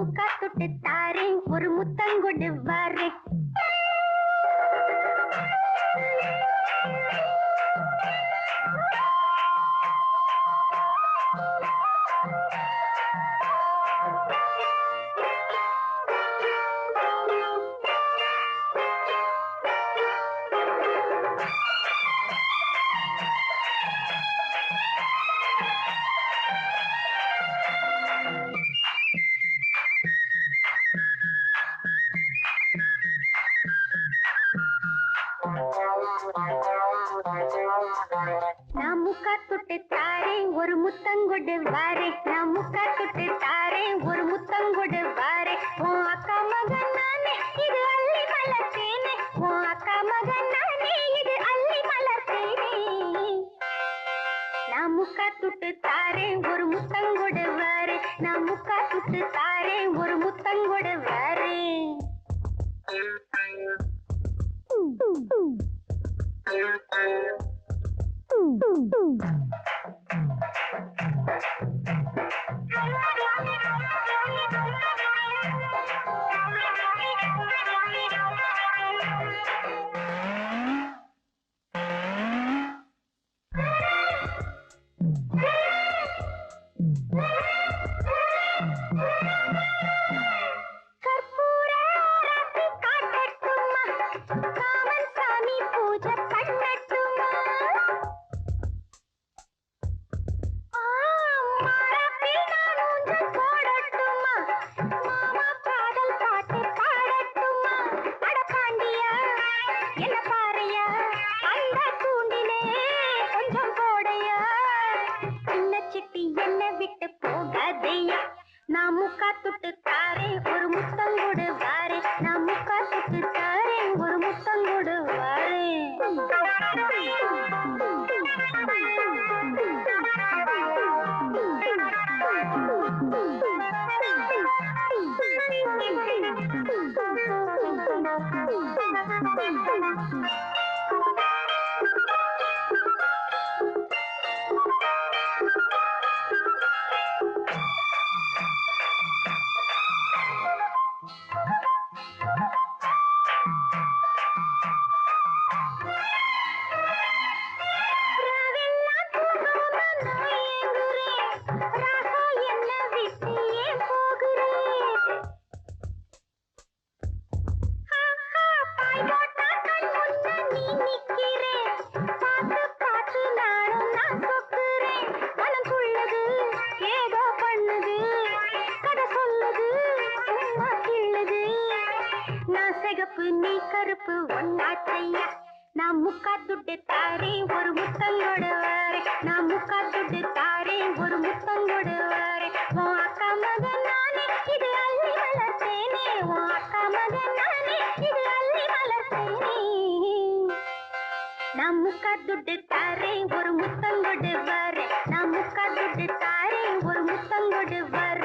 முக்கா தொட்டு தாரேன் ஒரு முத்தங்கொடு வரேன் நான் முக்கா தொட்டு தாரேன் ஒரு முத்தங்கொடு வாரே. நான் முக்கா தொட்டு தாரேன் ஒரு முத்தங்கொடு வாரே. உன் அக்கா மகன் நானே இது அள்ளி வளர்த்தேனே உன் அக்கா மகன் நானே இது அள்ளி வளர்த்தேனே நான் முக்கா தொட்டு தாரேன் ஒரு முத்தங்கொடு வாரே. நான் முக்கா தொட்டு தாரேன் ஒரு முத்தங்கொடு வாரே. என்ன விட்டு போகாதையா நான் முக்கா துட்டு தாரேன் ஒரு முத்தங்கோடு வாரேன் நான் முக்கா துட்டு தாரேன் ஒரு முத்தங்கூடு Thank you. சிகப்பு நீ கருப்பு ஒன்னாச்சையா? நான் முக்கா துட்டு தாரேன் ஒரு முத்தங்கோடு வாரேன் நான் முக்கா துட்டு தாரேன் ஒரு முத்தங்கோடு வாரேன் உன் அக்கா மகன் நானே இது அள்ளி வளர்த்தேனே. உன் அக்கா மகன் நானே இது அள்ளி வளர்த்தேனே. நான் முக்கா துட்டு தாரேன் ஒரு முத்தங்கொடு வாரேன் நான் முக்கா துட்டு